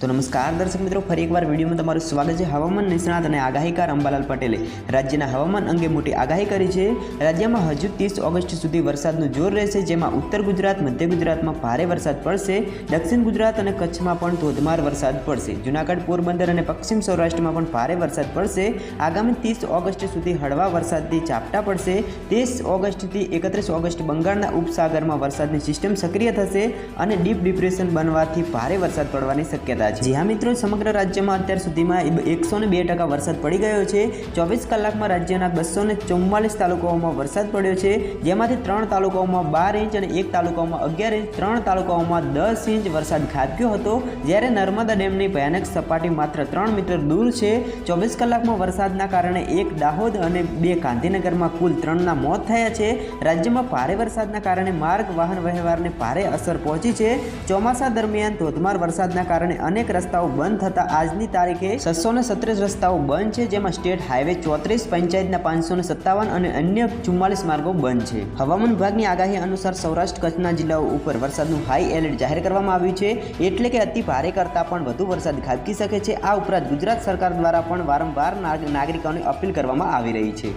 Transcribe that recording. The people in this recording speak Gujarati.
તો નમસ્કાર દર્શક મિત્રો, ફરી એકવાર વિડીયોમાં તમારું સ્વાગત છે હવામાન નિષ્ણાત અને આગાહીકાર અંબાલાલ પટેલે. રાજ્યના હવામાન અંગે મોટી આગાહી કરી છે. રાજ્યમાં હજુ ત્રીસ ઓગસ્ટ સુધી વરસાદનું જોર રહેશે, જેમાં ઉત્તર ગુજરાત, મધ્ય ગુજરાતમાં ભારે વરસાદ પડશે, દક્ષિણ ગુજરાત અને કચ્છમાં પણ ધોધમાર વરસાદ પડશે. જૂનાગઢ, પોરબંદર અને પશ્ચિમ સૌરાષ્ટ્રમાં પણ ભારે વરસાદ પડશે. આગામી ત્રીસ ઓગસ્ટ સુધી હળવા વરસાદથી ઝાપટા પડશે. ત્રીસ ઓગસ્ટથી એકત્રીસ ઓગસ્ટ બંગાળના ઉપસાગરમાં વરસાદની સિસ્ટમ સક્રિય થશે અને ડીપ ડિપ્રેશન બનવાથી ભારે વરસાદ પડવાની શક્યતા છે. જ્યાં મિત્રો, સમગ્ર રાજ્યમાં અત્યાર સુધીમાં એકસો ને બે ટકા વરસાદ પડી ગયો છે. ચોવીસ કલાકમાં રાજ્યના બસો ને ચુમ્માલીસ તાલુકાઓમાં વરસાદ પડ્યો છે. જેમાંથી ત્રણ તાલુકાઓમાં બાર ઇંચ અને એક તાલુકાઓમાં અગિયાર ઇંચ, ત્રણ તાલુકાઓમાં દસ ઇંચ વરસાદ ખાબક્યો હતો. જ્યારે નર્મદા ડેમની ભયાનક સપાટી માત્ર ત્રણ મીટર દૂર છે. ચોવીસ કલાકમાં વરસાદના કારણે એક દાહોદ અને બે ગાંધીનગરમાં કુલ ત્રણના મોત થયા છે. રાજ્યમાં ભારે વરસાદના કારણે માર્ગ, વાહન વ્યવહારને ભારે અસર પહોંચી છે. ચોમાસા દરમિયાન ધોધમાર વરસાદના કારણે અનેક રસ્તાઓ બંધ થતા આજની તારીખે છસો ને સત્રીસ રસ્તાઓ બંધ છે, જેમાં સ્ટેટ હાઈવે ચોત્રીસ, પંચાયતના પાંચસો ને સત્તાવન અને અન્ય ચુમ્માલીસ માર્ગો બંધ છે. હવામાન વિભાગની આગાહી અનુસાર સૌરાષ્ટ્ર, કચ્છના જિલ્લાઓ ઉપર વરસાદનું હાઈ એલર્ટ જાહેર કરવામાં આવ્યું છે, એટલે કે અતિ ભારે કરતાં પણ વધુ વરસાદ ખાબકી શકે છે. આ ઉપરાંત ગુજરાત સરકાર દ્વારા પણ વારંવાર નાગરિકોને અપીલ કરવામાં આવી રહી છે.